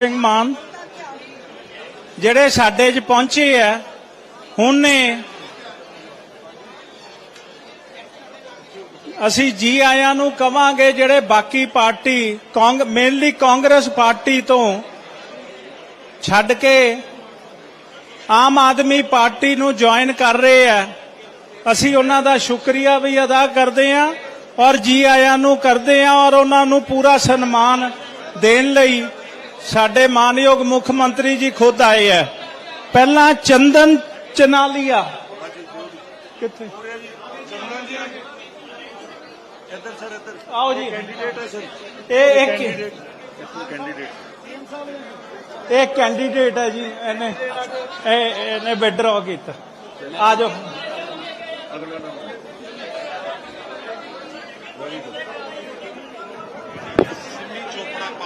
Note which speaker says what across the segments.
Speaker 1: ਸਿੰਘ ਮਾਨ, ਜਿਹੜੇ ਸਾਡੇ 'ਚ ਪਹੁੰਚੇ ਆ, ਹੁਣੇ ਅਸੀਂ ਜੀ ਆਇਆਂ ਨੂੰ ਕਵਾਂਗੇ ਜਿਹੜੇ ਬਾਕੀ ਪਾਰਟੀ, ਕਾਂਗ ਮੇਨਲੀ ਕਾਂਗਰਸ ਪਾਰਟੀ ਤੋਂ ਛੱਡ ਕੇ ਆਮ ਆਦਮੀ ਪਾਰਟੀ ਨੂੰ ਜੁਆਇਨ ਕਰ ਰਹੇ ਆ। ਅਸੀਂ ਉਹਨਾਂ ਦਾ ਸ਼ੁਕਰੀਆ ਵੀ ਅਦਾ ਕਰਦੇ ਆ ਔਰ ਜੀ ਆਇਆਂ ਨੂੰ ਕਰਦੇ ਆ ਔਰ ਉਹਨਾਂ ਨੂੰ ਪੂਰਾ ਸਨਮਾਨ ਦੇਣ ਲਈ ਸਾਡੇ ਮਾਨਯੋਗ ਮੁੱਖ ਮੰਤਰੀ ਜੀ ਖੁਦ ਆਏ ਆ ਪਹਿਲਾਂ ਚੰਦਨ ਚਨਾਲੀਆ। ਕਿੱਥੇ?
Speaker 2: ਇੱਧਰ ਸਰ ਇੱਧਰ
Speaker 1: ਆਓ ਜੀ।
Speaker 2: ਕੈਂਡੀਡੇਟ ਹੈ ਸਰ
Speaker 1: ਇਹ ਇੱਕ
Speaker 2: ਕੈਂਡੀਡੇਟ
Speaker 1: ਇਹ ਕੈਂਡੀਡੇਟ ਹੈ ਜੀ, ਇਹਨੇ ਇਹ ਇਹਨੇ ਵਿਡਰਾ ਕੀਤਾ। ਆ ਜਾਓ।
Speaker 2: ਅਗਲਾ ਨਾਮ।
Speaker 3: सिमी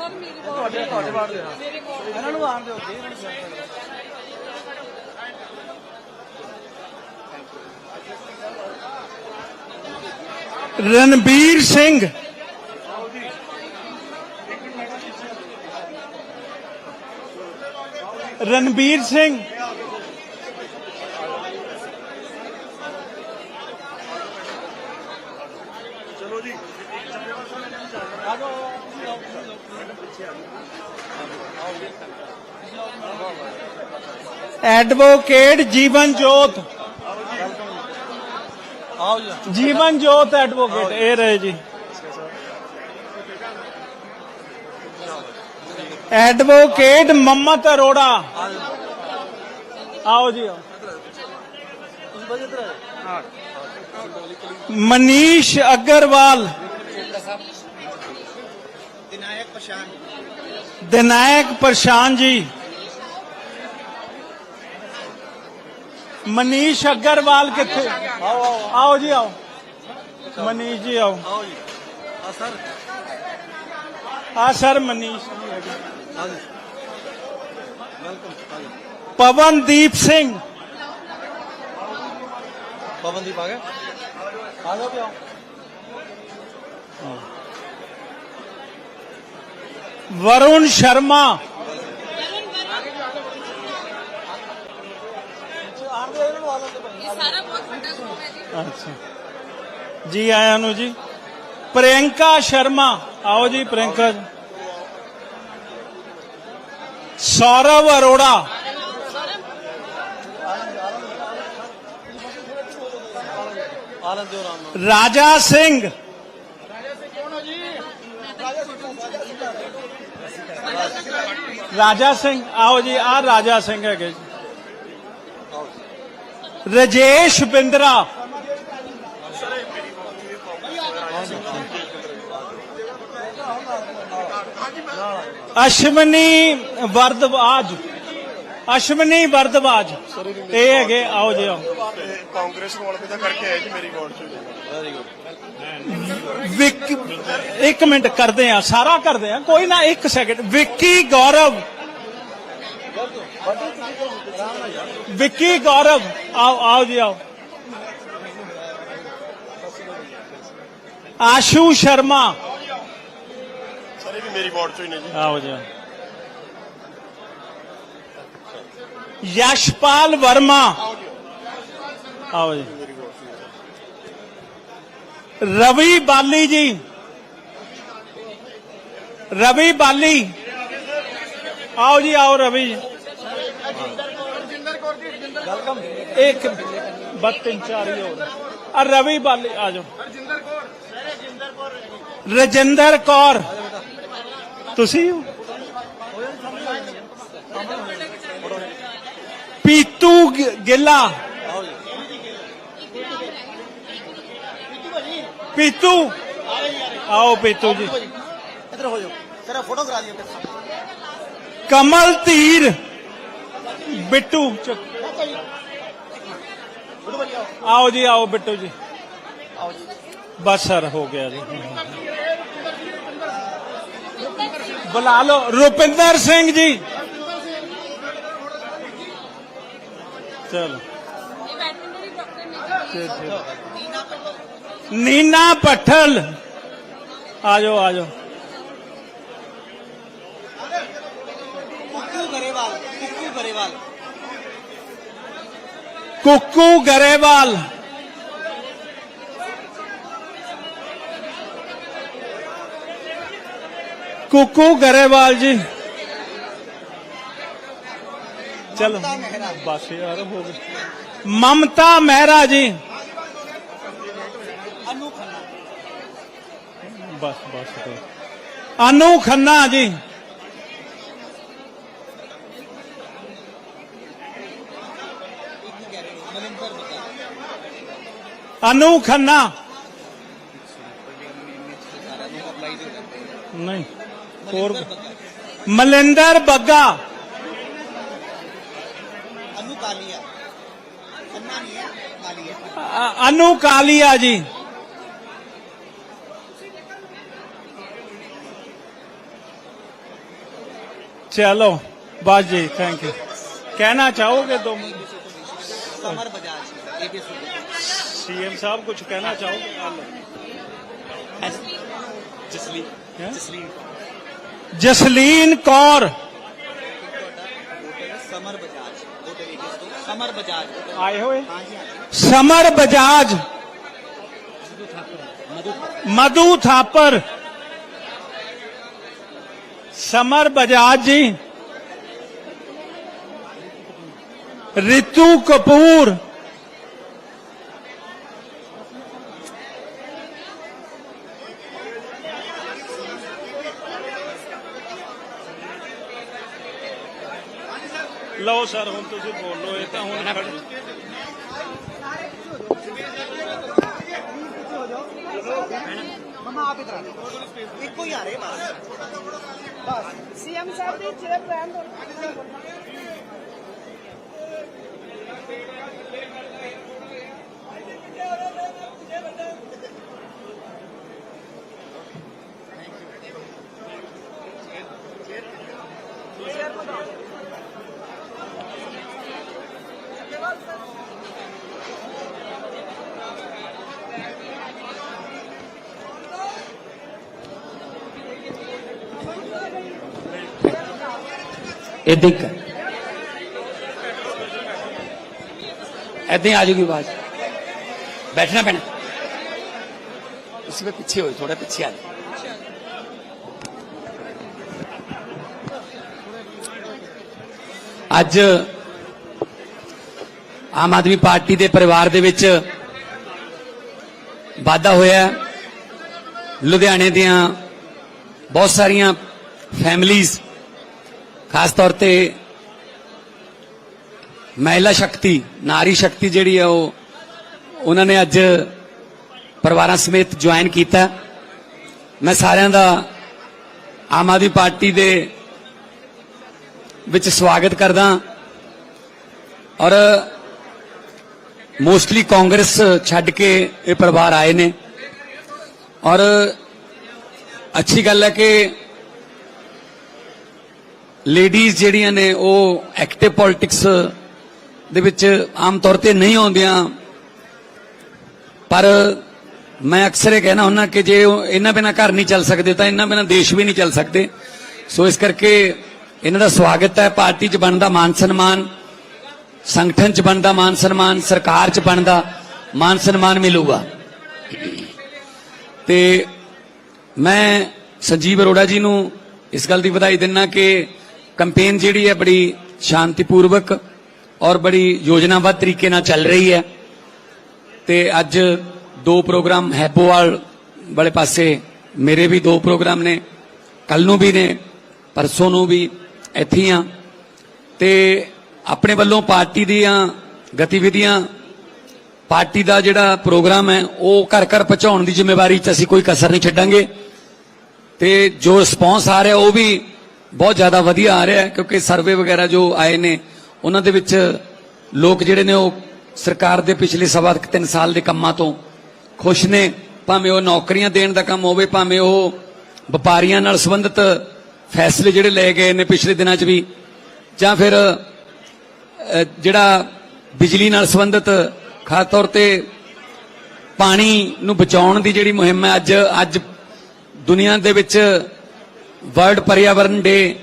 Speaker 2: ਦੋ ਇਹਨਾਂ ਨੂੰ ਆਣ ਦਿਓ। ਜੀ
Speaker 1: ਰਣਬੀਰ ਸਿੰਘ। ਰਣਬੀਰ ਸਿੰਘ। ਐਡਵੋਕੇਟ ਜੀਵਨ ਜੋਤ
Speaker 2: ਆਓ ਜੀ
Speaker 1: ਜੀਵਨ ਜੋਤ ਐਡਵੋਕੇਟ ਇਹ ਰਹੇ ਜੀ ਐਡਵੋਕੇਟ ਮੰਮਤ ਅਰੋੜਾ ਆਓ ਜੀ ਆਓ
Speaker 2: ਬਜੇ ਇੱਧਰ ਹਾਂ
Speaker 1: ਮਨੀਸ਼ ਅਗਰਵਾਲ ਦਿਨਾਇਕ ਪ੍ਰਸ਼ਾਨ ਜੀ ਮਨੀਸ਼ ਅਗਰਵਾਲ ਕਿੱਥੇ
Speaker 2: ਆਓ ਆਓ
Speaker 1: ਆਓ ਜੀ ਆਓ ਮਨੀਸ਼ ਜੀ ਆਓ
Speaker 2: ਆਓ ਜੀ ਆ ਸਰ
Speaker 1: ਆ ਸਰ ਮਨੀਸ਼ ਜੀ ਹੈਗੇ।
Speaker 2: ਆ ਜੀ ਵੈਲਕਮ ਆ ਜੀ
Speaker 1: ਪਵਨਦੀਪ ਸਿੰਘ
Speaker 2: ਪਵਨਦੀਪ ਆ ਗਿਆ ਆ ਜਾਓ ਵੀ ਆਓ
Speaker 1: ਵਰੁਣ ਸ਼ਰਮਾ
Speaker 2: ਆਣ ਦੇ ਇਹਨਾਂ ਨੂੰ ਆ ਲੈਂਦੇ ਭਾਈ
Speaker 4: ਇਹ ਸਾਰਾ ਬਹੁਤ ਵੱਡਾ ਗਰੁੱਪ ਹੈ ਜੀ
Speaker 1: ਅੱਛਾ। ਜੀ ਆਇਆਂ ਨੂੰ ਜੀ। ਪ੍ਰਿਯੰਕਾ ਸ਼ਰਮਾ। ਆਓ ਜੀ ਪ੍ਰਿਯੰਕਾ ਜੀ। ਸੌਰਵ ਅਰੋੜਾ। ਰਾਜਾ ਸਿੰਘ। ਰਾਜਾ ਸਿੰਘ। ਆਓ ਜੀ ਆ ਰਾਜਾ ਸਿੰਘ ਹੈਗੇ ਜੀ। ਰਜੇਸ਼ ਬਿੰਦਰਾ। अश्विनी वरदबाज
Speaker 3: अश्विनी वरदबाज ये है आओ जी
Speaker 1: आओ। एक मिनट कर दे सारा कर दे कोई ना एक सैकेंड विक्की गौरव। विक्की गौरव आओ आओ जी आओ। ਆਸ਼ੂ ਸ਼ਰਮਾ
Speaker 3: सर ये भी मेरी वोट से ही नहीं जी
Speaker 1: ਆਓ ਜੀ ਆਓ। ਯਸ਼ਪਾਲ ਵਰਮਾ ਆਓ ਜੀ ਰਵੀ ਬਾਲੀ ਜੀ ਰਵੀ ਬਾਲੀ ਆਓ ਜੀ ਆਓ ਰਵੀ ਜੀ
Speaker 2: ਵੈਲਕਮ
Speaker 1: ਇੱਕ ਬਸ ਤਿੰਨ ਚਾਰ ਹੀ ਹੋਰ ਆ ਰਵੀ ਬਾਲੀ ਆ ਜਾਓ ਰਜਿੰਦਰ ਕੌਰ। ਤੁਸੀਂ ਪੀਤੂ ਗਿੱਲਾ। ਪੀਤੂ। ਆਓ ਪੀਤੂ ਜੀ।
Speaker 2: ਇੱਧਰ ਹੋ ਜਾਓ। ਤੇਰਾ ਫੋਟੋ ਕਰਾ ਦਿਓ
Speaker 1: ਕਮਲ ਧੀਰ। ਬਿੱਟੂ ਆਓ ਜੀ ਆਓ ਬਿੱਟੂ ਜੀ। ਆਓ ਜੀ। बस सर हो गया जी। बुला लो रुपिंदर सिंह
Speaker 4: जी। चलो। नीना पठल
Speaker 1: आ जाओ कुकू गरेवाल कुकू गरेवाल।
Speaker 2: कुकू गरेवाल। कुकू गरेवाल
Speaker 1: जी। चलो। बस यार हो गए।
Speaker 2: ममता मेहरा
Speaker 1: जी। बस बस।
Speaker 2: अनु खन्ना जी।
Speaker 1: अनु खन्ना। नहीं। ਹੋਰ ਮਲਿੰਦਰ ਬੱਗਾ
Speaker 2: अनु कालिया खन्ना नहीं है कालिया
Speaker 1: ਅ- ਅਨੂ ਕਾਲੀਆ ਜੀ ਚਲੋ ਬਸ ਜੀ ਥੈਂਕ ਯੂ ਕਹਿਣਾ ਚਾਹੋਗੇ ਦੋ
Speaker 2: समर बजाज एबीसी
Speaker 1: ਸੀਐਮ ਸਾਹਿਬ ਕੁਝ ਕਹਿਣਾ ਚਾਹੋਗੇ
Speaker 2: जसली जसलीन
Speaker 1: कौर। आए
Speaker 2: समर बजाज। मधु थापर। समर बजाज जी।
Speaker 1: ऋतु कपूर। ਲਓ ਸਰ ਹੁਣ ਤੁਸੀਂ ਬੋਲੋ ਇਹ ਤਾਂ ਹੁਣ
Speaker 2: ਮਮਾ ਇੱਕੋ ਹੀ ਆ ਰਹੇ ਬਸ
Speaker 5: ਬਸ ਸਾਹਿਬ ਦੀ
Speaker 6: एदिक ऐसे आ जाएगी आवाज़ बैठना पैना इसमें पीछे हो थोड़ा पीछे आ जाए ਆਮ ਆਦਮੀ ਪਾਰਟੀ ਦੇ ਪਰਿਵਾਰ ਦੇ ਵਿੱਚ ਵਾਧਾ ਹੋਇਆ ਲੁਧਿਆਣੇ ਦੀਆਂ ਬਹੁਤ ਸਾਰੀਆਂ ਫੈਮਲੀਆਂ ਖਾਸ ਤੌਰ ਤੇ ਮਹਿਲਾ ਸ਼ਕਤੀ, ਨਾਰੀ ਸ਼ਕਤੀ ਜਿਹੜੀ ਹੈ ਉਹ ਉਹਨਾਂ ਨੇ ਅੱਜ ਪਰਿਵਾਰਾਂ ਸਮੇਤ ਜੁਆਇਨ ਕੀਤਾ। ਮੈਂ ਸਾਰਿਆਂ ਦਾ ਆਮ ਆਦਮੀ ਪਾਰਟੀ ਦੇ ਵਿੱਚ ਸਵਾਗਤ ਕਰਦਾ ਔਰ ਮੋਸਟਲੀ ਕਾਂਗਰਸ uh, ਛੱਡ ਕੇ ਇਹ ਪਰਿਵਾਰ ਆਏ ਨੇ। ਔਰ ਅੱਛੀ ਗੱਲ ਹੈ ਕਿ ਲੇਡੀਜ਼ ਜਿਹੜੀਆਂ ਨੇ, ਉਹ ਐਕਟਿਵ ਪੋਲਿਟਿਕਸ uh, ਦੇ ਵਿੱਚ ਆਮ ਤੌਰ ਤੇ ਨਹੀਂ ਆਉਂਦੀਆਂ। ਪਰ ਮੈਂ ਅਕਸਰ ਇਹ ਕਹਿਣਾ ਹੁੰਦਾ ਕਿ ਜੇ ਉਹ ਇਹਨਾਂ ਬਿਨਾਂ ਘਰ ਨਹੀਂ ਚੱਲ ਸਕਦੇ, ਤਾਂ ਇਹਨਾਂ ਬਿਨਾਂ ਦੇਸ਼ ਵੀ ਨਹੀਂ ਚੱਲ ਸਕਦੇ। ਸੋ ਇਸ ਕਰਕੇ ਇਹਨਾਂ ਦਾ ਸਵਾਗਤ ਹੈ, ਪਾਰਟੀ 'ਚ ਬਣਦਾ ਮਾਨ ਸਨਮਾਨ। ਸੰਗਠਨ 'ਚ ਬਣਦਾ, ਮਾਨ ਸਨਮਾਨ ਸਰਕਾਰ 'ਚ ਬਣਦਾ, ਮਾਨ ਸਨਮਾਨ ਮਿਲੂਗਾ। ਤੇ ਮੈਂ ਸੰਜੀਵ ਅਰੋੜਾ ਜੀ ਨੂੰ ਇਸ ਗੱਲ ਦੀ ਵਧਾਈ ਦਿੰਨਾ ਕਿ ਕੈਂਪੇਨ ਜਿਹੜੀ ਹੈ ਬੜੀ ਸ਼ਾਂਤੀਪੂਰਵਕ ਔਰ ਬੜੀ ਯੋਜਨਾਬੱਧ ਤਰੀਕੇ ਨਾਲ ਚੱਲ ਰਹੀ ਹੈ। ਤੇ ਅੱਜ ਦੋ ਪ੍ਰੋਗਰਾਮ ਹੈਪੋਵਾਲ ਵਾਲੇ ਪਾਸੇ ਮੇਰੇ ਵੀ ਦੋ ਪ੍ਰੋਗਰਾਮ ਨੇ ਕੱਲ ਨੂੰ ਵੀ ਨੇ, ਪਰਸੋਂ ਨੂੰ ਵੀ ਇੱਥੇ ਹੀ ਆ ਤੇ ਆਪਣੇ ਵੱਲੋਂ ਪਾਰਟੀ ਦੀਆਂ ਗਤੀਵਿਧੀਆਂ, ਪਾਰਟੀ ਦਾ ਜਿਹੜਾ ਪ੍ਰੋਗਰਾਮ ਹੈ, ਉਹ ਘਰ ਘਰ ਪਹੁੰਚਾਉਣ ਦੀ ਜ਼ਿੰਮੇਵਾਰੀ 'ਚ ਅਸੀਂ ਕੋਈ ਕਸਰ ਨਹੀਂ ਛੱਡਾਂਗੇ। ਤੇ ਜੋ ਰਿਸਪੌਂਸ ਆ ਰਿਹਾ, ਉਹ ਵੀ ਬਹੁਤ ਜ਼ਿਆਦਾ ਵਧੀਆ ਆ ਰਿਹਾ ਕਿਉਂਕਿ ਸਰਵੇ ਵਗੈਰਾ ਜੋ ਆਏ ਨੇ, ਉਹਨਾਂ ਦੇ ਵਿੱਚ ਲੋਕ ਜਿਹੜੇ ਨੇ ਉਹ ਸਰਕਾਰ ਦੇ ਪਿਛਲੇ ਸਵਾ ਕੁ ਤਿੰਨ ਸਾਲ ਦੇ ਕੰਮਾਂ ਤੋਂ ਖੁਸ਼ ਨੇ। ਭਾਵੇਂ ਉਹ ਨੌਕਰੀਆਂ ਦੇਣ ਦਾ ਕੰਮ ਹੋਵੇ, ਭਾਵੇਂ ਉਹ ਵਪਾਰੀਆਂ ਨਾਲ ਸੰਬੰਧਿਤ ਫੈਸਲੇ ਜਿਹੜੇ ਲਏ ਗਏ ਨੇ ਪਿਛਲੇ ਦਿਨਾਂ 'ਚ ਵੀ, ਜਾਂ ਫਿਰ ਜਿਹੜਾ ਬਿਜਲੀ ਨਾਲ ਸੰਬੰਧਿਤ ਖਾਸ ਤੌਰ ਤੇ ਪਾਣੀ ਨੂੰ ਬਚਾਉਣ ਦੀ ਜਿਹੜੀ ਮੁਹਿੰਮ ਹੈ, ਅੱਜ ਅੱਜ ਦੁਨੀਆ ਦੇ ਵਿੱਚ ਵਰਲਡ ਪਰਿਆਵਰਨ ਡੇ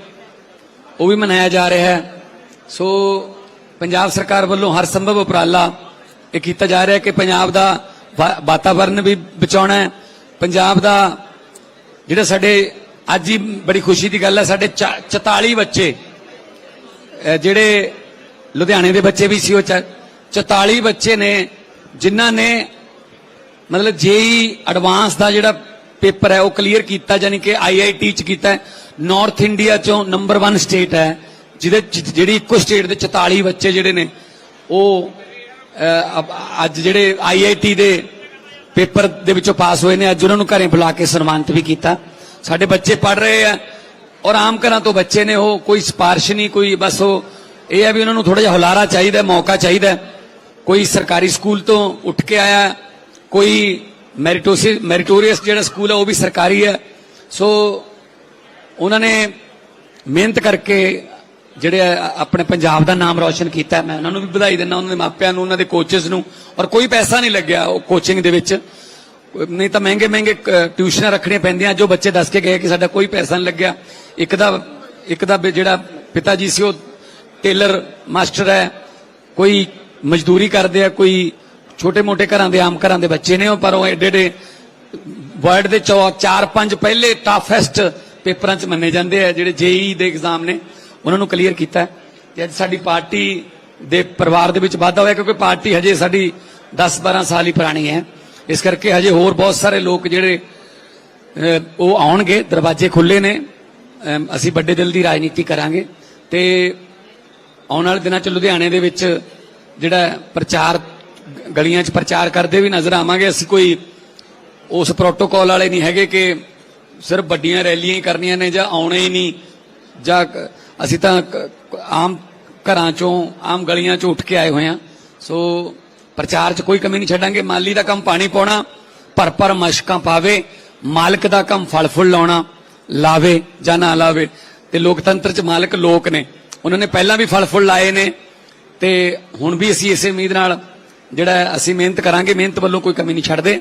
Speaker 6: ਉਹ ਵੀ ਮਨਾਇਆ ਜਾ ਰਿਹਾ ਹੈ। ਸੋ ਪੰਜਾਬ ਸਰਕਾਰ ਵੱਲੋਂ ਹਰ ਸੰਭਵ ਉਪਰਾਲਾ ਇਹ ਕੀਤਾ ਜਾ ਰਿਹਾ ਹੈ ਕਿ ਪੰਜਾਬ ਦਾ ਵਾ- ਵਾਤਾਵਰਨ ਵੀ ਬਚਾਉਣਾ ਹੈ। ਪੰਜਾਬ ਦਾ ਜਿਹੜਾ ਸਾਡੇ, ਅੱਜ ਹੀ ਬੜੀ ਖੁਸ਼ੀ ਦੀ ਗੱਲ ਹੈ, ਸਾਡੇ ਚਾ- 44 ਬੱਚੇ ਜਿਹੜੇ ਲੁਧਿਆਣੇ ਦੇ ਬੱਚੇ ਵੀ ਸੀ ਉਹ ਚ- 44 ਬੱਚੇ ਨੇ ਜਿਨ੍ਹਾਂ ਨੇ ਮਤਲਬ ਜੇਈ ਐਡਵਾਂਸ ਦਾ ਜਿਹੜਾ ਪੇਪਰ ਹੈ ਉਹ ਕਲੀਅਰ ਕੀਤਾ ਯਾਨੀ ਕਿ ਆਈਆਈਟੀ ਚ ਕੀਤਾ ਹੈ। ਨਾਰਥ ਇੰਡੀਆ ਚੋਂ ਨੰਬਰ 1 ਸਟੇਟ ਹੈ ਜਿਹਦੇ ਜਿਹੜੀ ਇੱਕੋ ਸਟੇਟ ਦੇ 44 ਬੱਚੇ ਜਿਹੜੇ ਨੇ ਉਹ ਅਹ, ਅਬ- ਅੱਜ ਜਿਹੜੇ ਆਈਆਈਟੀ ਦੇ ਪੇਪਰ ਦੇ ਵਿੱਚੋਂ ਪਾਸ ਹੋਏ ਨੇ ਅੱਜ ਉਹਨਾਂ ਨੂੰ ਘਰੇ ਬੁਲਾ ਕੇ ਸਨਮਾਨਿਤ ਵੀ ਕੀਤਾ। ਸਾਡੇ ਬੱਚੇ ਪੜ ਰਹੇ ਆ ਔਰ ਆਮ ਘਰਾਂ ਤੋਂ ਬੱਚੇ ਨੇ ਉਹ ਕੋਈ ਸਿਫਾਰਿਸ਼ ਨਹੀਂ ਕੋਈ ਬਸ ਉਹ ਇਹ ਹੈ ਵੀ ਉਹਨਾਂ ਨੂੰ ਥੋੜਾ ਜਿਹਾ ਹੁਲਾਰਾ ਚਾਹੀਦਾ, ਮੌਕਾ ਚਾਹੀਦਾ। ਕੋਈ ਸਰਕਾਰੀ ਸਕੂਲ ਤੋਂ ਉੱਠ ਕੇ ਆਇਆ, ਕੋਈ ਮੈਰਿਟੋਸੀ, ਮੈਰਿਟੋਰੀਅਸ ਜਿਹੜਾ ਸਕੂਲ ਹੈ ਉਹ ਵੀ ਸਰਕਾਰੀ ਹੈ। ਸੋ ਉਹਨਾਂ ਨੇ ਮਿਹਨਤ ਕਰਕੇ ਜਿਹੜੇ ਆਪਣੇ ਪੰਜਾਬ ਦਾ ਨਾਮ ਰੌਸ਼ਨ ਕੀਤਾ। ਮੈਂ ਉਹਨਾਂ ਨੂੰ ਵੀ ਵਧਾਈ ਦਿੰਦਾ, ਉਹਨਾਂ ਦੇ ਮਾਪਿਆਂ ਨੂੰ, ਉਹਨਾਂ ਦੇ ਕੋਚਸ ਨੂੰ। ਔਰ ਕੋਈ ਪੈਸਾ ਨਹੀਂ ਲੱਗਿਆ ਉਹ ਕੋਚਿੰਗ ਦੇ ਵਿੱਚ। ਨਹੀਂ ਤਾਂ ਮਹਿੰਗੇ ਮਹਿੰਗੇ ਕ- ਟਿਊਸ਼ਨਾਂ ਰੱਖਣੀਆਂ ਪੈਂਦੀਆਂ, ਜੋ ਬੱਚੇ ਦੱਸ ਕੇ ਗਏ ਕਿ ਸਾਡਾ ਕੋਈ ਪੈਸਾ ਨਹੀਂ ਲੱਗਿਆ। ਇੱਕ ਦਾ ਇੱਕ ਦਾ ਜਿਹੜਾ ਪਿਤਾ ਜੀ ਸੀ, ਉਹ ਟੇਲਰ ਮਾਸਟਰ ਹੈ, ਕੋਈ ਮਜ਼ਦੂਰੀ ਕਰਦੇ ਆ, ਕੋਈ ਛੋਟੇ-ਮੋਟੇ ਘਰਾਂ ਦੇ, ਆਮ ਘਰਾਂ ਦੇ ਬੱਚੇ ਨੇ ਉਹ, ਪਰ ਉਹ ਐਡੇ ਐਡੇ ਵਰਲਡ ਦੇ ਚੌ- ਚਾਰ ਪੰਜ ਪਹਿਲੇ ਟਫੈਸਟ ਪੇਪਰਾਂ 'ਚ ਮੰਨੇ ਜਾਂਦੇ ਆ, ਜਿਹੜੇ ਜੇਈ ਦੇ ਐਗਜ਼ਾਮ ਨੇ, ਉਹਨਾਂ ਨੂੰ ਕਲੀਅਰ ਕੀਤਾ ਹੈ। ਤੇ ਅੱਜ ਸਾਡੀ ਪਾਰਟੀ ਦੇ ਪਰਿਵਾਰ ਦੇ ਵਿੱਚ ਵਾਧਾ ਹੋਇਆ, ਕਿਉਂਕਿ ਪਾਰਟੀ ਹਜੇ ਸਾਡੀ 10-12 ਸਾਲ ਹੀ ਪੁਰਾਣੀ ਹੈ ਇਸ ਕਰਕੇ ਹਜੇ ਹੋਰ ਬਹੁਤ ਸਾਰੇ ਲੋਕ ਜਿਹੜੇ ਉਹ ਆਉਣਗੇ, ਦਰਵਾਜ਼ੇ ਖੁੱਲੇ ਨੇ ਅਸੀਂ ਵੱਡੇ ਦਿਲ ਦੀ ਰਾਜਨੀਤੀ ਕਰਾਂਗੇ ਤੇ ਆਉਣ ਵਾਲੇ ਦਿਨਾਂ 'ਚ ਲੁਧਿਆਣੇ ਦੇ ਵਿੱਚ ਜਿਹੜਾ ਪ੍ਰਚਾਰ, ਗਲੀਆਂ 'ਚ ਪ੍ਰਚਾਰ ਕਰਦੇ ਵੀ ਨਜ਼ਰ ਆਵਾਂਗੇ। ਅਸੀਂ ਕੋਈ ਉਸ ਪ੍ਰੋਟੋਕਾਲ ਵਾਲੇ ਨਹੀਂ ਹੈਗੇ ਕਿ ਸਿਰਫ ਵੱਡੀਆਂ ਰੈਲੀਆਂ ਹੀ ਕਰਨੀਆਂ ਨੇ ਜਾਂ ਆਉਣੇ ਹੀ ਨਹੀਂ। ਜਾਂ ਅਸੀਂ ਤਾਂ ਆਮ ਘਰਾਂ 'ਚੋਂ, ਆਮ ਗਲੀਆਂ 'ਚੋਂ ਉੱਠ ਕੇ ਆਏ ਹੋਏ ਹਾਂ। ਸੋ ਪ੍ਰਚਾਰ 'ਚ ਕੋਈ ਕਮੀ ਨਹੀਂ ਛੱਡਾਂਗੇ। ਮਾਲੀ ਦਾ ਕੰਮ ਪਾਣੀ ਪਾਉਣਾ, ਭਰ ਭਰ ਮਸ਼ਕਾਂ ਪਾਵੇ, ਮਾਲਕ ਦਾ ਕੰਮ ਫਲ ਫੁੱਲ ਲਾਉਣਾ, ਲਾਵੇ ਜਾਂ ਨਾ ਲਾਵੇ। ਤੇ ਲੋਕਤੰਤਰ 'ਚ ਮਾਲਕ ਲੋਕ ਨੇ। ਉਹਨਾਂ ਨੇ ਪਹਿਲਾਂ ਵੀ ਫਲ ਫੁੱਲ ਲਾਏ ਨੇ ਤੇ ਹੁਣ ਵੀ ਅਸੀਂ ਇਸੇ ਉਮੀਦ ਨਾਲ ਜਿਹੜਾ ਅਸੀਂ ਮਿਹਨਤ ਕਰਾਂਗੇ, ਮਿਹਨਤ ਵੱਲੋਂ ਕੋਈ ਕਮੀ ਨਹੀਂ ਛੱਡਦੇ।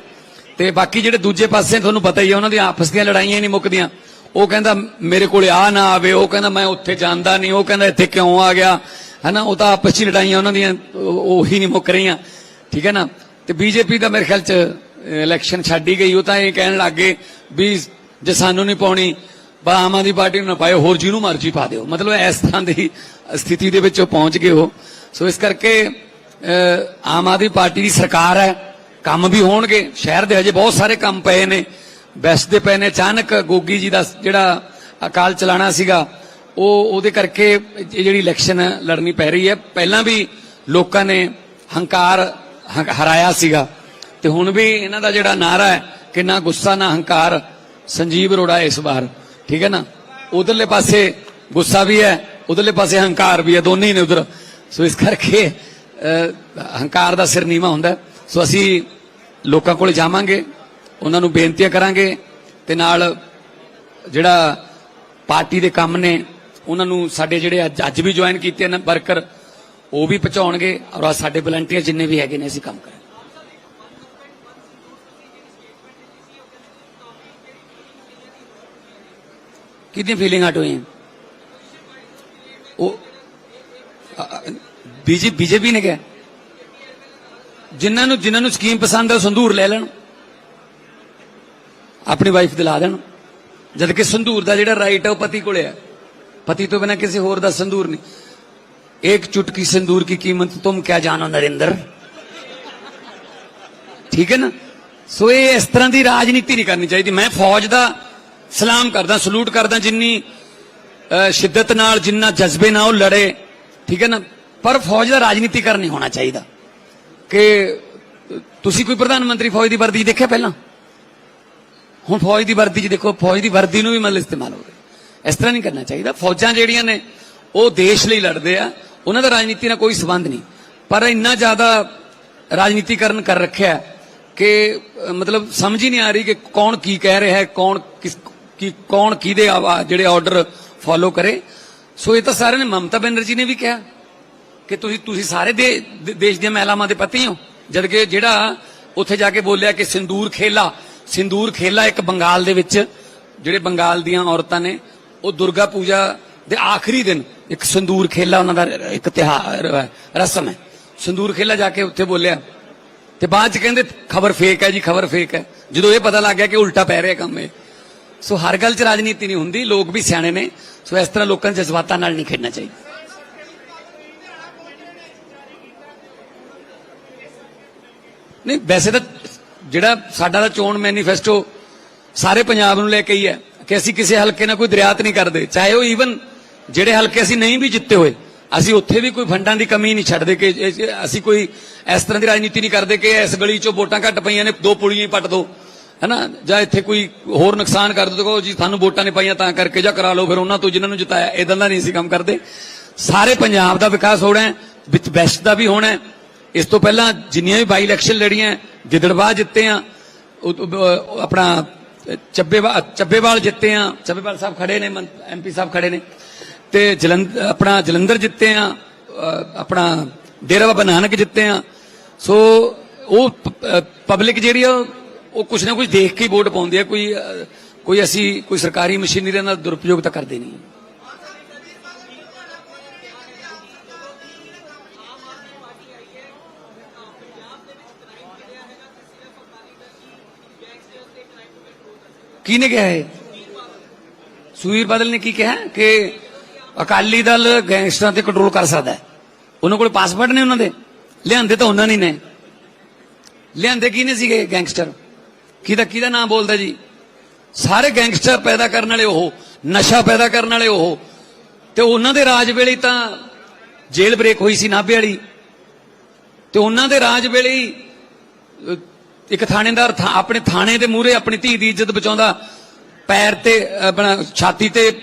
Speaker 6: ਤੇ ਬਾਕੀ ਜਿਹੜੇ ਦੂਜੇ ਪਾਸੇ ਤੁਹਾਨੂੰ ਪਤਾ ਹੀ ਹੈ ਉਹਨਾਂ ਦੀਆਂ ਆਪਸ ਦੀਆਂ ਲੜਾਈਆਂ ਨਹੀਂ ਮੁੱਕਦੀਆਂ। ਉਹ ਕਹਿੰਦਾ ਮੇਰੇ ਕੋਲੇ ਆ ਨਾ ਆਵੇ, ਉਹ ਕਹਿੰਦਾ ਮੈਂ ਉੱਥੇ ਜਾਂਦਾ ਨਹੀਂ, ਉਹ ਕਹਿੰਦਾ ਇੱਥੇ ਕਿਉਂ ਆ ਗਿਆ? ਹਨਾ, ਉਹ ਤਾਂ ਆਪਸ 'ਚ ਲੜਾਈਆਂ ਉਹਨਾਂ ਦੀਆਂ, ਉਹੀ ਨਹੀਂ ਮੁੱਕ ਰਹੀਆਂ। ਠੀਕ ਹੈ ਨਾ? ਤੇ ਬੀਜੇਪੀ ਦਾ ਮੇਰੇ ਖਿਆਲ 'ਚ ਇਲੈਕਸ਼ਨ ਛੱਡੀ ਗਈ, ਉਹ ਤਾਂ ਇਹ ਕਹਿਣ ਲੱਗੇ ਵੀ ਜੇ ਸਾਨੂੰ ਨਹੀਂ ਪਾਉਣੀ ਬਾ ਆਮ ਆਦਮੀ ਪਾਰਟੀ ਨੂੰ ਨਾ ਪਾਇਓ ਹੋਰ ਜਿਹਨੂੰ ਮਰਜ਼ੀ ਪਾ ਦਿਓ। ਮਤਲਬ ਇਸ ਤਰ੍ਹਾਂ ਦੀ ਸਥਿਤੀ ਦੇ ਵਿੱਚ ਉਹ ਪਹੁੰਚ ਗਏ ਉਹ ਸੋ ਇਸ ਕਰਕੇ ਅਹ, ਆਮ ਆਦਮੀ ਪਾਰਟੀ ਦੀ ਸਰਕਾਰ ਹੈ ਕੰਮ ਵੀ ਹੋਣਗੇ। ਸ਼ਹਿਰ ਦੇ ਹਜੇ ਬਹੁਤ ਸਾਰੇ ਕੰਮ ਪਏ ਨੇ। ਬੈਸਦੇ ਪਏ ਨੇ। ਅਚਾਨਕ ਗੋਗੀ ਜੀ ਦਾ ਜਿਹੜਾ ਅਕਾਲ ਚਲਾਣਾ ਸੀਗਾ ਉਹ ਉਹਦੇ ਕਰਕੇ ਇਹ ਜਿਹੜੀ ਇਲੈਕਸ਼ਨ ਲੜਨੀ ਪੈ ਰਹੀ ਹੈ। ਪਹਿਲਾਂ ਵੀ ਲੋਕਾਂ ਨੇ ਹੰਕਾਰ ਹੰ- ਹਰਾਇਆ ਸੀਗਾ। ਤੇ ਹੁਣ ਵੀ ਇਹਨਾਂ ਦਾ ਜਿਹੜਾ ਨਾਰਾ ਹੈ ਕਿ ਨਾ ਗੁੱਸਾ ਨਾ ਹੰਕਾਰ। ਸੰਜੀਵ ਅਰੋੜਾ ਇਸ ਵਾਰ ਠੀਕ ਹੈ ਨਾ? ਉਧਰਲੇ ਪਾਸੇ ਗੁੱਸਾ ਵੀ ਹੈ, ਉਧਰਲੇ ਪਾਸੇ ਹੰਕਾਰ ਵੀ ਹੈ, ਦੋਨੇ ਹੀ ਨੇ ਉਧਰ। ਸੋ ਇਸ ਕਰਕੇ ਹੰਕਾਰ ਦਾ ਸਿਰ ਨੀਵਾ ਹੁੰਦਾ ਸੋ ਅਸੀਂ ਲੋਕਾਂ ਕੋਲ ਜਾਵਾਂਗੇ, ਉਹਨਾਂ ਨੂੰ ਬੇਨਤੀਆਂ ਕਰਾਂਗੇ ਤੇ ਨਾਲ ਜਿਹੜਾ ਪਾਰਟੀ ਦੇ ਕੰਮ ਨੇ, ਉਹਨਾਂ ਨੂੰ ਸਾਡੇ ਜਿਹੜੇ ਅੱਜ ਅੱਜ ਵੀ ਜੁਆਇਨ ਕੀਤੇ ਨੇ ਵਰਕਰ ਉਹ ਵੀ ਪਹੁੰਚਾਉਣਗੇ ਔਰ ਆਹ ਸਾਡੇ ਵਲੰਟੀਅਰ ਜਿੰਨੇ ਵੀ ਹੈਗੇ ਨੇ, ਅਸੀਂ ਕੰਮ ਕਰਾਂਗੇ। कितनी फीलिंग हट हुई है वो बीजे बीजेपी ने क्या ਜਿਨ੍ਹਾਂ ਨੂੰ ਜਿਨ੍ਹਾਂ ਨੂੰ ਸਕੀਮ ਪਸੰਦ ਹੈ ਉਹ ਸੰਧੂਰ ਲੈ ਲੈਣ ਆਪਣੀ ਵਾਈਫ ਦਿਲਾ ਦੇਣ ਜਦ ਕਿ ਸੰਧੂਰ ਦਾ ਜਿਹੜਾ ਰਾਈਟ ਹੈ ਉਹ ਪਤੀ ਕੋਲੇ ਹੈ ਪਤੀ ਤੋਂ ਬਿਨਾ ਕਿਸੇ ਹੋਰ ਦਾ ਸੰਧੂਰ ਨਹੀਂ ਇੱਕ ਚੁਟਕੀ ਸੰਧੂਰ की कीमत तुम क्या जानो नरेंद्र ਠੀਕ ਹੈ ਨਾ ਸੋ ਇਹ ਇਸ ਤਰ੍ਹਾਂ ਦੀ ਰਾਜਨੀਤੀ ਨਹੀਂ ਕਰਨੀ ਚਾਹੀਦੀ ਮੈਂ ਫੌਜ ਦਾ ਸਲਾਮ ਕਰਦਾ, ਸਲੂਟ ਕਰਦਾ ਜਿੰਨੀ ਸ਼ਿੱਦਤ ਨਾਲ, ਜਿੰਨਾ ਜਜ਼ਬੇ ਨਾਲ ਉਹ ਲੜੇ, ਠੀਕ ਹੈ ਨਾ? ਪਰ ਫੌਜ ਦਾ ਰਾਜਨੀਤੀਕਰਨ ਨਹੀਂ ਹੋਣਾ ਚਾਹੀਦਾ। ਕਿ ਤੁਸੀਂ ਕੋਈ ਪ੍ਰਧਾਨ ਮੰਤਰੀ ਫੌਜ ਦੀ ਵਰਦੀ ਦੇਖਿਆ ਪਹਿਲਾਂ? ਹੁਣ ਫੌਜ ਦੀ ਵਰਦੀ 'ਚ ਦੇਖੋ, ਫੌਜ ਦੀ ਵਰਦੀ ਨੂੰ ਵੀ ਮਤਲਬ ਇਸਤੇਮਾਲ ਹੋ ਰਿਹਾ। ਇਸ ਤਰ੍ਹਾਂ ਨਹੀਂ ਕਰਨਾ ਚਾਹੀਦਾ। ਫੌਜਾਂ ਜਿਹੜੀਆਂ ਨੇ, ਉਹ ਦੇਸ਼ ਲਈ ਲੜਦੇ ਆ। ਉਹਨਾਂ ਦਾ ਰਾਜਨੀਤੀ ਨਾਲ ਕੋਈ ਸਬੰਧ ਨਹੀਂ। ਪਰ ਇੰਨਾ ਜ਼ਿਆਦਾ ਰਾਜਨੀਤੀਕਰਨ ਕਰ ਰੱਖਿਆ ਕਿ ਮਤਲਬ ਸਮਝ ਹੀ ਨਹੀਂ ਆ ਰਹੀ ਕਿ ਕੌਣ ਕੀ ਕਹਿ ਰਿਹਾ ਹੈ, ਕੌਣ ਕਿਸ ਕਿ ਕੌਣ ਕਿਹਦੇ ਆਵਾ, ਜਿਹੜੇ ਆਰਡਰ ਫੋਲੋ ਕਰੇ। ਸੋ ਇਹ ਤਾਂ ਸਾਰਿਆਂ ਨੇ, ਮਮਤਾ ਬੈਨਰਜੀ ਨੇ ਵੀ ਕਿਹਾ ਕਿ ਤੁਸੀਂ ਤੁਸੀਂ ਸਾਰੇ ਦੇ- ਦੇਸ਼ ਦੀਆਂ ਮਹਿਲਾਵਾਂ ਦੇ ਪਤੀ ਹੋ। ਜਦ ਕਿ ਜਿਹੜਾ ਉੱਥੇ ਜਾ ਕੇ ਬੋਲਿਆ ਕਿ ਸਿੰਦੂਰ ਖੇਲਾ ਸਿੰਦੂਰ ਖੇਲਾ ਇੱਕ ਬੰਗਾਲ ਦੇ ਵਿੱਚ, ਜਿਹੜੇ ਬੰਗਾਲ ਦੀਆਂ ਔਰਤਾਂ ਨੇ, ਉਹ ਦੁਰਗਾ ਪੂਜਾ ਦੇ ਆਖਰੀ ਦਿਨ ਇੱਕ ਸਿੰਦੂਰ ਖੇਲਾ ਉਹਨਾਂ ਦਾ ਇੱਕ ਤਿਹਾਰ ਰਸਮ ਹੈ। ਸਿੰਦੂਰ ਖੇਲਾ ਜਾ ਕੇ ਉੱਥੇ ਬੋਲਿਆ। ਤੇ ਬਾਅਦ ਚ ਕਹਿੰਦੇ, ਖਬਰ ਫੇਕ ਹੈ ਜੀ, ਖਬਰ ਫੇਕ ਹੈ। ਜਦੋਂ ਇਹ ਪਤਾ ਲੱਗ ਗਿਆ ਕਿ ਉਲਟਾ ਪੈ ਰਿਹਾ ਕੰਮ ਇਹ। ਸੋ ਹਰ ਗੱਲ ਚ ਰਾਜਨੀਤੀ ਨਹੀਂ ਹੁੰਦੀ, ਲੋਕ ਵੀ ਸਿਆਣੇ ਨੇ, ਸੋ ਇਸ ਤਰ੍ਹਾਂ ਲੋਕਾਂ ਦੇ ਜਜ਼ਬਾਤਾਂ ਨਾਲ ਨਹੀਂ ਖੇਡਣਾ ਚਾਹੀਦਾ। ਨਹੀਂ, ਵੈਸੇ ਤਾਂ ਜਿਹੜਾ ਸਾਡਾ ਦਾ ਚੋਣ ਮੈਨੀਫੈਸਟੋ ਸਾਰੇ ਪੰਜਾਬ ਨੂੰ ਲੈ ਕੇ ਹੀ ਹੈ ਕਿ ਅਸੀਂ ਕਿਸੇ ਹਲਕੇ ਨਾਲ ਕੋਈ ਦਰਿਆਤ ਨਹੀਂ ਕਰਦੇ, ਚਾਹੇ ਉਹ ਈਵਨ ਜਿਹੜੇ ਹਲਕੇ ਅਸੀਂ ਨਹੀਂ ਵੀ ਜਿੱਤੇ ਹੋਏ, ਅਸੀਂ ਉੱਥੇ ਵੀ ਕੋਈ ਫੰਡਾਂ ਦੀ ਕਮੀ ਨਹੀਂ ਛੱਡਦੇ ਕਿ ਅਸੀਂ ਕੋਈ ਇਸ ਤਰ੍ਹਾਂ ਦੀ ਰਾਜਨੀਤੀ ਨਹੀਂ ਕਰਦੇ ਕਿ ਇਸ ਗਲੀ ਚੋਂ ਵੋਟਾਂ ਘੱਟ ਪਈਆਂ ਨੇ, ਦੋ ਪੁਲੀਆਂ ਹੀ ਪੱਟ ਦੋ। ਹੈਨਾ? ਜਾਂ ਇੱਥੇ ਕੋਈ ਹੋਰ ਨੁਕਸਾਨ ਕਰ ਦੋ ਕਹੋ ਜੀ ਸਾਨੂੰ ਵੋਟਾਂ ਨਹੀਂ ਪਾਈਆਂ, ਤਾਂ ਕਰਕੇ ਜਾਂ ਕਰਾ ਲਓ, ਫਿਰ ਉਹਨਾਂ ਤੋਂ ਜਿਨ੍ਹਾਂ ਨੂੰ ਜਿਤਾਇਆ ਇਦਾਂ ਦਾ ਨਹੀਂ ਅਸੀਂ ਕੰਮ ਕਰਦੇ। ਸਾਰੇ ਪੰਜਾਬ ਦਾ ਵਿਕਾਸ ਹੋਣਾ ਹੈ, ਵਿੱਚ ਬੈਸਟ ਦਾ ਵੀ ਹੋਣਾ ਹੈ। ਇਸ ਤੋਂ ਪਹਿਲਾਂ ਜਿੰਨੀਆਂ ਵੀ ਬਾਈ ਇਲੈਕਸ਼ਨ ਲੜੀਆਂ, ਗਿੱਦੜਬਾਹ ਜਿੱਤੇ ਆ ਆਪਣਾ ਚੱਬੇਵਾਲ ਚੱਬੇਵਾਲ ਜਿੱਤੇ ਆ, ਚੱਬੇਵਾਲ ਸਾਹਿਬ ਖੜੇ ਨੇ ਐਮਪੀ ਸਾਹਿਬ ਖੜੇ ਨੇ। ਤੇ ਜਲੰਧਰ ਆਪਣਾ ਜਲੰਧਰ ਜਿੱਤੇ ਆ ਆਪਣਾ ਡੇਰਾ ਬਾਬਾ ਨਾਨਕ ਜਿੱਤੇ ਆ। ਸੋ, ਉਹ ਪਬਲਿਕ ਜਿਹੜੀ ਆ ਉਹ ਕੁਛ ਨਾ ਕੁਛ ਦੇਖ ਕੇ ਵੋਟ ਪਾਉਂਦੇ ਆ, ਕੋਈ ਕੋਈ ਅਸੀਂ, ਕੋਈ ਸਰਕਾਰੀ ਮਸ਼ੀਨਰੀ ਨਾਲ ਦੁਰਉਪਯੋਗ ਤਾਂ ਕਰਦੇ ਨਹੀਂ। ਕਿਹਨੇ ਕਿਹਾ ਹੈ ਸੁਖਬੀਰ ਬਾਦਲ ਨੇ ਕੀ ਕਿਹਾ? ਕਿ ਅਕਾਲੀ ਦਲ ਗੈਂਗਸਟਰਾਂ ਤੇ ਕੰਟਰੋਲ ਕਰ ਸਕਦਾ ਹੈ। ਉਹਨਾਂ ਕੋਲ ਪਾਸਪੋਰਟ ਨੇ ਉਹਨਾਂ ਦੇ? ਲਿਆਂਦੇ ਤਾਂ ਉਹਨਾਂ ਨਹੀਂ ਨੇ। ਲਿਆਂਦੇ ਕੀ ਨੇ ਸੀਗੇ ਗੈਂਗਸਟਰ? ਕਿਹਦਾ ਕਿਹਦਾ ਨਾਮ ਬੋਲਦਾ ਜੀ? ਸਾਰੇ ਗੈਂਗਸਟਰ ਪੈਦਾ ਕਰਨ ਵਾਲੇ ਉਹ, ਨਸ਼ਾ ਪੈਦਾ ਕਰਨ ਵਾਲੇ ਉਹ। ਤੇ ਉਹਨਾਂ ਦੇ ਰਾਜ ਵੇਲੇ ਤਾਂ ਜੇਲ੍ਹ ਬ੍ਰੇਕ ਹੋਈ ਸੀ ਨਾਭੇ ਵਾਲੀ। ਤੇ ਉਹਨਾਂ ਦੇ ਰਾਜ ਵੇਲੇ ਇੱਕ ਥਾਣੇਦਾਰ ਥਾ- ਆਪਣੇ ਥਾਣੇ ਦੇ ਮੂਹਰੇ ਆਪਣੀ ਧੀ ਦੀ ਇੱਜ਼ਤ ਬਚਾਉਂਦਾ, ਪੈਰ ਤੇ, ਆਪਣਾ ਛਾਤੀ ਤੇ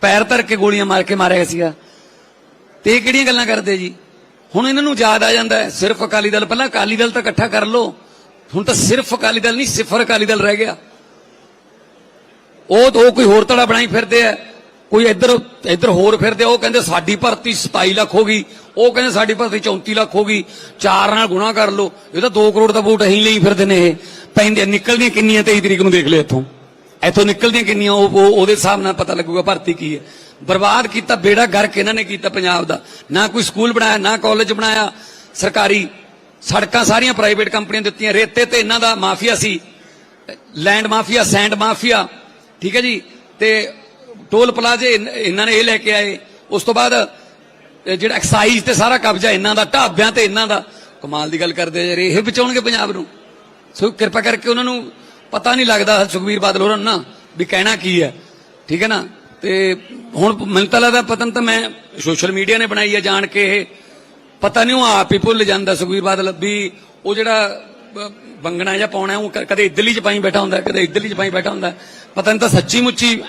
Speaker 6: ਪੈਰ ਧਰ ਕੇ ਗੋਲੀਆਂ ਮਾਰ ਕੇ ਮਾਰਿਆ ਸੀਗਾ। ਤੇ ਇਹ ਕਿਹੜੀਆਂ ਗੱਲਾਂ ਕਰਦੇ ਜੀ? ਹੁਣ ਇਹਨਾਂ ਨੂੰ ਯਾਦ ਆ ਜਾਂਦਾ ਸਿਰਫ ਅਕਾਲੀ ਦਲ, ਪਹਿਲਾਂ ਅਕਾਲੀ ਦਲ ਤਾਂ ਇਕੱਠਾ ਕਰ ਲਓ। ਹੁਣ ਤਾਂ ਸਿਰਫ ਅਕਾਲੀ ਦਲ ਨਹੀਂ, ਸਿਫਰ ਅਕਾਲੀ ਦਲ ਰਹਿ ਗਿਆ। ਉਹ ਉਹ ਕੋਈ ਹੋਰ ਤੜਾ ਬਣਾਈ ਫਿਰਦੇ ਆ। ਕੋਈ ਇੱਧਰ ਇੱਧਰ ਹੋਰ ਫਿਰਦੇ ਉਹ ਕਹਿੰਦੇ ਸਾਡੀ ਭਰਤੀ 27 ਲੱਖ ਹੋ ਗਈ। ਉਹ ਕਹਿੰਦੇ ਸਾਡੀ ਭਰਤੀ 34 ਲੱਖ ਹੋ ਗਈ। ਚਾਰ ਨਾਲ ਗੁਣਾ ਕਰ ਲਓ। ਇਹ ਤਾਂ 2 ਕਰੋੜ ਦਾ ਵੋਟ ਅਸੀਂ ਲਈ ਫਿਰਦੇ ਨੇ ਇਹ। ਪੈਂਦੇ ਨਿਕਲਦੀਆਂ ਕਿੰਨੀਆਂ 23 ਤਰੀਕ ਨੂੰ ਦੇਖ ਲਿਓ ਇੱਥੋਂ। ਇੱਥੋਂ ਨਿਕਲਦੀਆਂ ਕਿੰਨੀਆਂ, ਉਹ- ਉਹਦੇ ਹਿਸਾਬ ਨਾਲ ਪਤਾ ਲੱਗੂਗਾ ਭਰਤੀ ਕੀ ਹੈ। ਬਰਬਾਦ ਕੀਤਾ, ਬੇੜਾ ਗਰਕ ਇਹਨਾਂ ਨੇ ਕੀਤਾ ਪੰਜਾਬ ਦਾ। ਨਾ ਕੋਈ ਸਕੂਲ ਬਣਾਇਆ, ਨਾ ਕਾਲਜ ਬਣਾਇਆ। ਸਰਕਾਰੀ ਸੜਕਾਂ ਸਾਰੀਆਂ ਪ੍ਰਾਈਵੇਟ ਕੰਪਨੀਆਂ ਦਿੱਤੀਆਂ, ਰੇਤੇ ਤੇ ਇਹਨਾਂ ਦਾ ਮਾਫੀਆ ਸੀ। ਲੈਂਡ ਮਾਫੀਆ ਸੈਂਡ ਮਾਫੀਆ, ਠੀਕ ਹੈ ਜੀ? ਤੇ ਟੋਲ ਪਲਾਜ਼ੇ ਇਹਨਾਂ ਨੇ ਇਹ ਲੈ ਕੇ ਆਏ। ਉਸ ਤੋਂ ਬਾਅਦ ਜਿਹੜਾ ਐਕਸਾਈਜ਼ ਤੇ ਸਾਰਾ ਕਬਜ਼ਾ ਇਹਨਾਂ ਦਾ, ਢਾਬਿਆਂ ਤੇ ਇਹਨਾਂ ਦਾ, ਕਮਾਲ ਦੀ ਗੱਲ ਕਰਦੇ ਯਾਰ ਇਹ ਬਚਾਉਣਗੇ ਪੰਜਾਬ ਨੂੰ। ਸੋ ਕਿਰਪਾ ਕਰਕੇ ਉਹਨਾਂ ਨੂੰ ਪਤਾ ਨਹੀਂ ਲੱਗਦਾ ਸੁਖਵੀਰ ਬਾਦਲ ਹੋਰਾਂ ਨੂੰ ਨਾ, ਵੀ ਕਹਿਣਾ ਕੀ ਹੈ। ਠੀਕ ਹੈ ਨਾ? ਤੇ ਹੁਣ ਮੈਨੂੰ ਤਾਂ ਲੱਗਦਾ ਪਤਨ ਤਾਂ ਮੈਂ ਸੋਸ਼ਲ ਮੀਡੀਆ ਨੇ ਬਣਾਈ ਹੈ ਜਾਣ ਕੇ ਇਹ। ਪਤਾ ਨਹੀਂ ਉਹ ਆਪ ਹੀ ਭੁੱਲ ਜਾਂਦਾ ਸੁਖਵੀਰ ਬਾਦਲ ਵੀ ਉਹ ਜਿਹੜਾ ਬੰਗਣਾ ਜਾਂ ਪਾਉਣਾ ਉਹ ਕਦੇ ਇਦਲੀ ਚ ਪਾਈ ਬੈਠਾ ਹੁੰਦਾ, ਕਦੇ ਇਦਲੀ ਚ ਪਾਈ ਬੈਠਾ ਹੁੰਦਾ। ਪਤਾ ਨਹੀਂ ਤਾਂ ਸੱਚੀ ਮੁੱਚੀ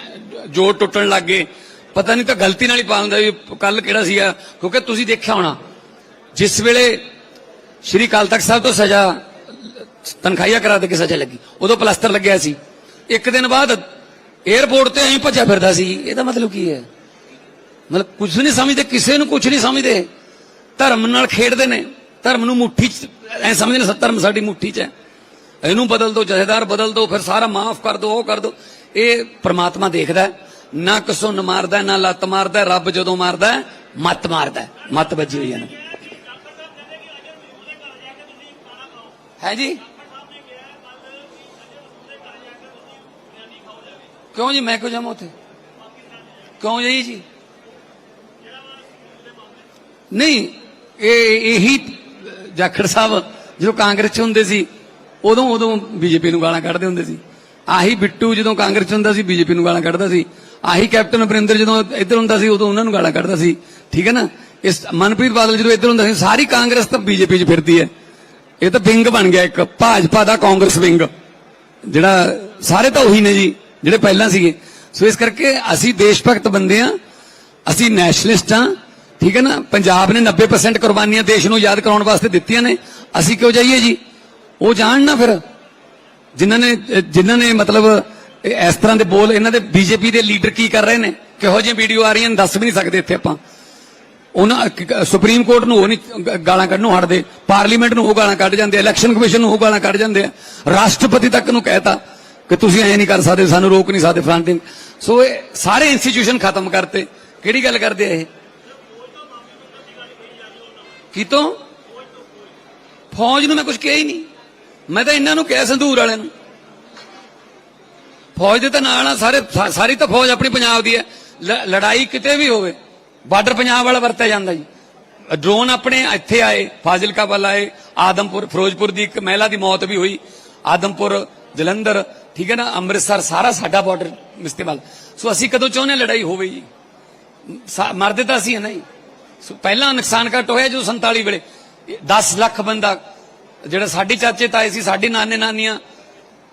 Speaker 6: ਜੋੜ ਟੁੱਟਣ ਲੱਗ ਗਏ। ਪਤਾ ਨਹੀਂ ਤਾਂ ਗਲਤੀ ਨਾਲ ਹੀ ਪਾ ਹੁੰਦਾ ਵੀ ਕੱਲ ਕਿਹੜਾ ਸੀਗਾ। ਕਿਉਂਕਿ ਤੁਸੀਂ ਦੇਖਿਆ ਹੋਣਾ, ਜਿਸ ਵੇਲੇ ਸ਼੍ਰੀ ਕਾਲ ਤਖਤ ਸਾਹਿਬ ਤੋਂ ਸਜ਼ਾ, ਤਨਖਾਹੀਆ ਕਰਾ ਦੇ ਕੇ ਸਜ਼ਾ ਲੱਗੀ, ਉਦੋਂ ਪਲਸਤਰ ਲੱਗਿਆ ਸੀ। ਇੱਕ ਦਿਨ ਬਾਅਦ 에어ਪੋਰਟ ਤੇ ਐਂ ਭੱਜਿਆ ਫਿਰਦਾ ਸੀ। ਇਹਦਾ ਮਤਲਬ ਕੀ ਹੈ? ਮਤਲਬ ਕੁਝ ਨਹੀਂ ਸਮਝਦੇ, ਕਿਸੇ ਨੂੰ ਕੁਝ ਨਹੀਂ ਸਮਝਦੇ। ਧਰਮ ਨਾਲ ਖੇਡਦੇ ਨੇ। ਧਰਮ ਨੂੰ ਮੁੱਠੀ ਚ, ਐ ਸਮਝਦੇ ਨੇ ਧਰਮ ਸਾਡੀ ਮੁੱਠੀ ਚ ਹੈ। ਇਹਨੂੰ ਬਦਲ ਦਿਓ ਜਥੇਦਾਰ ਬਦਲ ਦਿਓ ਫਿਰ ਸਾਰਾ ਮਾਫ ਕਰ ਦਿਓ ਉਹ ਕਰ ਦਿਓ ਇਹ ਪ੍ਰਮਾਤਮਾ ਦੇਖਦਾ ਨਾ ਕਿਸੋਂ ਨ ਮਾਰਦਾ, ਨਾ ਲੱਤ ਮਾਰਦਾ, ਰੱਬ ਜਦੋਂ ਮਾਰਦਾ ਮੱਤ ਮਾਰਦਾ ਮੱਤ ਵੱਜੀ ਹੋਈ ਹੈ ਨਾ ਹੈ ਜੀ? ਕਿਉਂ ਜੀ? ਮੈਂ ਕਿਉਂ ਜਾਵਾਂ ਉੱਥੇ? ਕਿਉਂ ਜੀ ਜੀ? ਨਹੀਂ ਇਹ ਇਹੀ ਜਾਖੜ ਸਾਹਿਬ ਜਦੋਂ ਕਾਂਗਰਸ ਚ ਹੁੰਦੇ ਸੀ, ਉਦੋਂ ਉਦੋਂ ਬੀਜੇਪੀ ਨੂੰ ਗਾਲਾਂ ਕੱਢਦੇ ਹੁੰਦੇ ਸੀ। ਆਹੀ ਬਿੱਟੂ ਜਦੋਂ ਕਾਂਗਰਸ ਚ ਹੁੰਦਾ ਸੀ, ਬੀਜੇਪੀ ਨੂੰ ਗਾਲਾਂ ਕੱਢਦਾ ਸੀ। ਆਹੀ ਕੈਪਟਨ ਅਮਰਿੰਦਰ ਜਦੋਂ ਇੱਧਰ ਹੁੰਦਾ ਸੀ, ਉਦੋਂ ਉਹਨਾਂ ਨੂੰ ਗਾਲਾਂ ਕੱਢਦਾ ਸੀ। ਠੀਕ ਹੈ ਨਾ? ਇਸ ਮਨਪ੍ਰੀਤ ਬਾਦਲ ਜਦੋਂ ਇੱਧਰ ਹੁੰਦਾ ਸੀ, ਸਾਰੀ ਕਾਂਗਰਸ ਤਾਂ ਬੀਜੇਪੀ 'ਚ ਫਿਰਦੀ ਹੈ। ਇਹ ਤਾਂ ਵਿੰਗ ਬਣ ਗਿਆ ਇੱਕ, ਭਾਜਪਾ ਦਾ ਕਾਂਗਰਸ ਵਿੰਗ। ਜਿਹੜਾ ਸਾਰੇ ਤਾਂ ਉਹੀ ਨੇ ਜੀ, ਜਿਹੜੇ ਪਹਿਲਾਂ ਸੀਗੇ। ਸੋ ਇਸ ਕਰਕੇ ਅਸੀਂ ਦੇਸ਼ ਭਗਤ ਬੰਦੇ ਆ ਅਸੀਂ ਨੈਸ਼ਨਲਿਸਟ ਆ ਠੀਕ ਹੈ ਨਾ? ਪੰਜਾਬ ਨੇ 90% ਕੁਰਬਾਨੀਆਂ ਦੇਸ਼ ਨੂੰ ਯਾਦ ਕਰਾਉਣ ਵਾਸਤੇ ਦਿੱਤੀਆਂ ਨੇ। ਅਸੀਂ ਕਿਉਂ ਜਾਈਏ ਜੀ? ਉਹ ਜਾਣ ਨਾ ਫਿਰ। ਜਿਨ੍ਹਾਂ ਨੇ ਜਿਨ੍ਹਾਂ ਨੇ ਮਤਲਬ, ਇਸ ਤਰ੍ਹਾਂ ਦੇ ਬੋਲ, ਇਹਨਾਂ ਦੇ ਬੀਜੇਪੀ ਦੇ ਲੀਡਰ ਕੀ ਕਰ ਰਹੇ ਨੇ? ਕਿਹੋ ਜਿਹੀ ਵੀਡੀਓ ਆ ਰਹੀਆਂ ਨੇ? ਦੱਸ ਵੀ ਨਹੀਂ ਸਕਦੇ ਇੱਥੇ ਆਪਾਂ। ਉਹਨਾਂ ਕ- ਸੁਪਰੀਮ ਕੋਰਟ ਨੂੰ ਉਹ ਨਹੀਂ ਗਾਲਾਂ ਕੱਢਣੋਂ ਹਟਦੇ। ਪਾਰਲੀਮੈਂਟ ਨੂੰ ਉਹ ਗਾਲਾਂ ਕੱਢ ਜਾਂਦੇ ਇਲੈਕਸ਼ਨ ਕਮਿਸ਼ਨ ਨੂੰ ਉਹ ਗਾਲਾਂ ਕੱਢ ਜਾਂਦੇ ਆ। ਰਾਸ਼ਟਰਪਤੀ ਤੱਕ ਨੂੰ ਕਹਿਤਾ ਕਿ ਤੁਸੀਂ ਐ ਨਹੀਂ ਕਰ ਸਕਦੇ, ਸਾਨੂੰ ਰੋਕ ਨਹੀਂ ਸਕਦੇ, ਫਰੰਟਿੰਗ। ਸੋ ਇਹ ਸਾਰੇ ਇੰਸਟੀਟਿਊਸ਼ਨ ਖਤਮ ਕਰਤੇ। ਕਿਹੜੀ ਗੱਲ ਕਰਦੇ ਆ ਇਹ? ਕਿਤੋਂ ਫੌਜ ਨੂੰ ਮੈਂ ਕੁਝ ਕਿਹਾ ਹੀ ਨਹੀਂ। ਮੈਂ ਤਾਂ ਇਹਨਾਂ ਨੂੰ ਕਿਹਾ, ਸੰਧੂਰ ਵਾਲਿਆਂ ਨੂੰ। ਫੌਜ ਦੇ ਤਾਂ ਨਾਲ ਆ, ਸਾਰੇ ਸਾਰੀ ਤਾਂ ਫੌਜ ਆਪਣੀ ਪੰਜਾਬ ਦੀ ਹੈ। ਲੜਾਈ ਕਿਤੇ ਵੀ ਹੋਵੇ, ਬਾਰਡਰ ਪੰਜਾਬ ਵਾਲਾ ਵਰਤਿਆ ਜਾਂਦਾ ਜੀ। ਡਰੋਨ ਆਪਣੇ ਇੱਥੇ ਆਏ ਫਾਜ਼ਿਲਕਾ ਵੱਲ ਆਏ, ਆਦਮਪੁਰ, ਫਿਰੋਜ਼ਪੁਰ ਦੀ ਇੱਕ ਮਹਿਲਾ ਦੀ ਮੌਤ ਵੀ ਹੋਈ। ਆਦਮਪੁਰ, ਜਲੰਧਰ, ਠੀਕ ਹੈ ਨਾ, ਅੰਮ੍ਰਿਤਸਰ, ਸਾਰਾ ਸਾਡਾ ਬਾਰਡਰ ਇਸਤੇਮਾਲ ਸੋ ਅਸੀਂ ਕਦੋਂ ਚਾਹੁੰਦੇ ਹਾਂ ਲੜਾਈ ਹੋਵੇ ਜੀ। ਮਰਦੇ ਤਾਂ ਅਸੀਂ ਹੈ ਨਾ ਜੀ। ਪਹਿਲਾਂ ਨੁਕਸਾਨ ਘੱਟ ਹੋਇਆ ਜਦੋਂ 47 ਵੇਲੇ। 10 ਲੱਖ ਬੰਦਾ, ਜਿਹੜਾ ਸਾਡੇ ਚਾਚੇ ਤਾਏ ਸੀ, ਸਾਡੇ ਨਾਨੇ ਨਾਨੀਆਂ,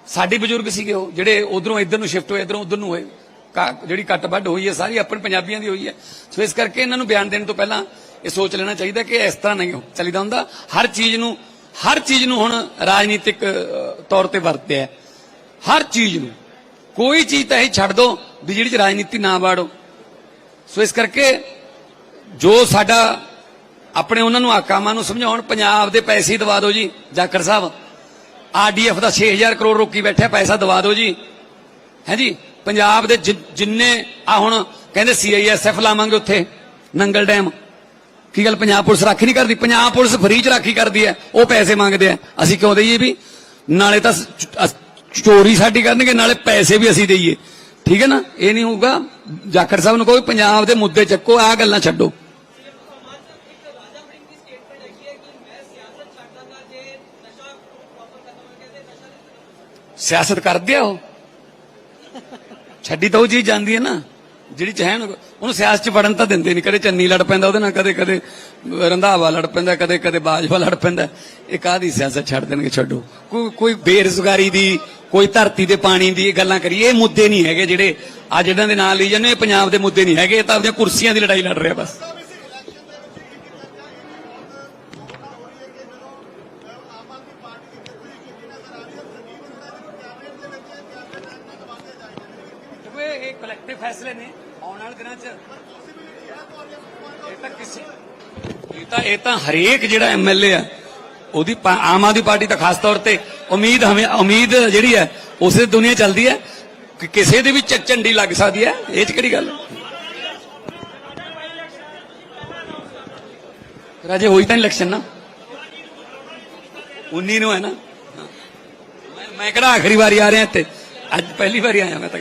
Speaker 6: ਸਾਡੇ ਬਜ਼ੁਰਗ ਸੀਗੇ ਉਹ, ਜਿਹੜੇ ਉਧਰੋਂ ਇੱਧਰ ਨੂੰ ਸ਼ਿਫਟ ਹੋਏ, ਇਧਰੋਂ ਉਧਰ ਨੂੰ ਹੋਏ। ਕਾ- ਜਿਹੜੀ ਕੱਟ ਵੱਢ ਹੋਈ ਹੈ, ਸਾਰੀ ਆਪਣੇ ਪੰਜਾਬੀਆਂ ਦੀ ਹੋਈ ਹੈ। ਸੋ ਇਸ ਕਰਕੇ ਇਹਨਾਂ ਨੂੰ ਬਿਆਨ ਦੇਣ ਤੋਂ ਪਹਿਲਾਂ ਇਹ ਸੋਚ ਲੈਣਾ ਚਾਹੀਦਾ ਕਿ ਇਸ ਤਰ੍ਹਾਂ ਨਹੀਂ ਚੱਲੀਦਾ ਹੁੰਦਾ। ਹਰ ਚੀਜ਼ ਨੂੰ ਹਰ ਚੀਜ਼ ਨੂੰ ਹੁਣ ਰਾਜਨੀਤਿਕ ਤੌਰ ਤੇ ਵਰਤਿਆ ਹੈ। ਹਰ ਚੀਜ਼ ਨੂੰ। ਕੋਈ ਚੀਜ਼ ਤਾਂ ਇਹ ਛੱਡ ਦੋ ਵੀ ਜਿਹੜੀ ਚ ਰਾਜਨੀਤੀ ਨਾ ਵਾੜੋ। ਸੋ ਇਸ ਕਰਕੇ ਜੋ ਸਾਡਾ ਆਪਣੇ ਉਹਨਾਂ ਨੂੰ ਆਕਾਮਾਂ ਨੂੰ ਸਮਝਾਉਣ, ਪੰਜਾਬ ਦੇ ਪੈਸੇ ਦਵਾ ਦਿਓ ਜੀ, ਜਾਖੜ ਸਾਹਿਬ। ਆਰਡੀਐਫ ਦਾ 6000 ਕਰੋੜ ਰੋਕੀ ਬੈਠਾ ਪੈਸਾ ਦਵਾ ਦਿਓ ਜੀ। ਹੈ ਜੀ? ਪੰਜਾਬ ਦੇ ਜਿੰਨੇ, ਆ ਹੁਣ ਕਹਿੰਦੇ ਸੀਆਈਐਸਐਫ ਲਾਵਾਂਗੇ ਉੱਥੇ, ਨੰਗਲ ਡੈਮ। ਕੀ ਗੱਲ ਪੰਜਾਬ ਪੁਲਿਸ ਰਾਖੀ ਨਹੀਂ ਕਰਦੀ? ਪੰਜਾਬ ਪੁਲਿਸ ਫਰੀ ਚ ਰਾਖੀ ਕਰਦੀ ਹੈ, ਉਹ ਪੈਸੇ ਮੰਗਦੇ ਆ ਅਸੀਂ ਕਿਉਂ ਦਈਏ ਵੀ? ਨਾਲੇ ਤਾਂ ਚੋਰੀ ਸਾਡੀ ਕਰਨਗੇ, ਨਾਲੇ ਪੈਸੇ ਵੀ ਅਸੀਂ ਦਈਏ। ਠੀਕ ਹੈ ਨਾ? ਇਹ ਨਹੀਂ ਹੋਊਗਾ ਜਾਖੜ ਸਾਹਿਬ ਨੂੰ ਕਹੋ ਵੀ ਪੰਜਾਬ ਦੇ ਮੁੱਦੇ ਚੱਕੋ ਆ ਗੱਲਾਂ ਛੱਡੋ। ਸਿਆਸਤ ਕਰਦੇ ਆ ਉਹ। ਛੱਡੀ ਤਾਂ ਉਹ ਚੀਜ਼ ਜਾਂਦੀ ਹੈ ਨਾ। ਜਿਹੜੀ ਚਾਹਣ ਉਹਨੂੰ ਸਿਆਸਤ ਚ ਵੜਨ ਤਾਂ ਦਿੰਦੇ ਨਹੀਂ ਕਦੇ ਚੰਨੀ ਲੜ ਪੈਂਦਾ ਉਹਦੇ ਨਾਲ, ਕਦੇ ਕਦੇ ਰੰਧਾਵਾ ਲੜ ਪੈਂਦਾ, ਕਦੇ ਕਦੇ ਬਾਜਵਾ ਲੜ ਪੈਂਦਾ। ਇਹ ਕਾਹਦੀ ਸਿਆਸਤ ਛੱਡ ਦੇਣਗੇ? ਛੱਡੋ। ਕੋਈ ਕੋਈ ਬੇਰੁਜ਼ਗਾਰੀ ਦੀ, ਕੋਈ ਧਰਤੀ ਦੇ ਪਾਣੀ ਦੀ ਇਹ ਗੱਲਾਂ ਕਰੀਏ, ਇਹ ਮੁੱਦੇ ਨਹੀਂ ਹੈਗੇ ਜਿਹੜੇ ਆ ਜਿਹੜਾਂ ਦੇ ਨਾਂ ਲਈ ਜਾਂਦੇ, ਇਹ ਪੰਜਾਬ ਦੇ ਮੁੱਦੇ ਨਹੀਂ ਹੈਗੇ, ਇਹ ਤਾਂ ਆਪਣੀਆਂ ਕੁਰਸੀਆਂ ਦੀ ਲੜਾਈ ਲੜ ਰਿਹਾ ਬਸ। ਕਲੈਕਟਿਵ ਫੈਸਲੇ ਨੇ ਆਉਣ ਵਾਲੇ ਦਿਨਾਂ 'ਚ। ਇਹ ਤਾਂ ਕਿਸੇ ਇਹ ਤਾਂ ਇਹ ਤਾਂ ਹਰੇਕ ਜਿਹੜਾ ਐਮਐਲਏ ਆ, ਉਹਦੀ ਆਮ ਆਦਮੀ ਪਾਰਟੀ ਤਾਂ ਖਾਸ ਤੌਰ ਤੇ ਉਮੀਦ ਹਮੇ ਉਮੀਦ ਜਿਹੜੀ ਹੈ, ਉਸੇ ਦੁਨੀਆ ਚੱਲਦੀ ਹੈ। ਕਿ ਕਿਸੇ ਦੇ ਵੀ ਝੰਡੀ ਲੱਗ ਸਕਦੀ ਹੈ। ਇਹ ਚ ਕਿਹੜੀ ਗੱਲ? ਰਾਜੇ ਹੋਈ ਤਾਂ ਇਲੈਕਸ਼ਨ ਨਾ। 19 ਨੂੰ ਹੈ ਨਾ। ਮੈਂ ਕਿਹੜਾ ਆਖਰੀ ਵਾਰੀ ਆ ਰਿਹਾ ਇੱਥੇ। ਅੱਜ ਪਹਿਲੀ ਵਾਰੀ ਆਇਆ ਮੈਂ ਤਾਂ।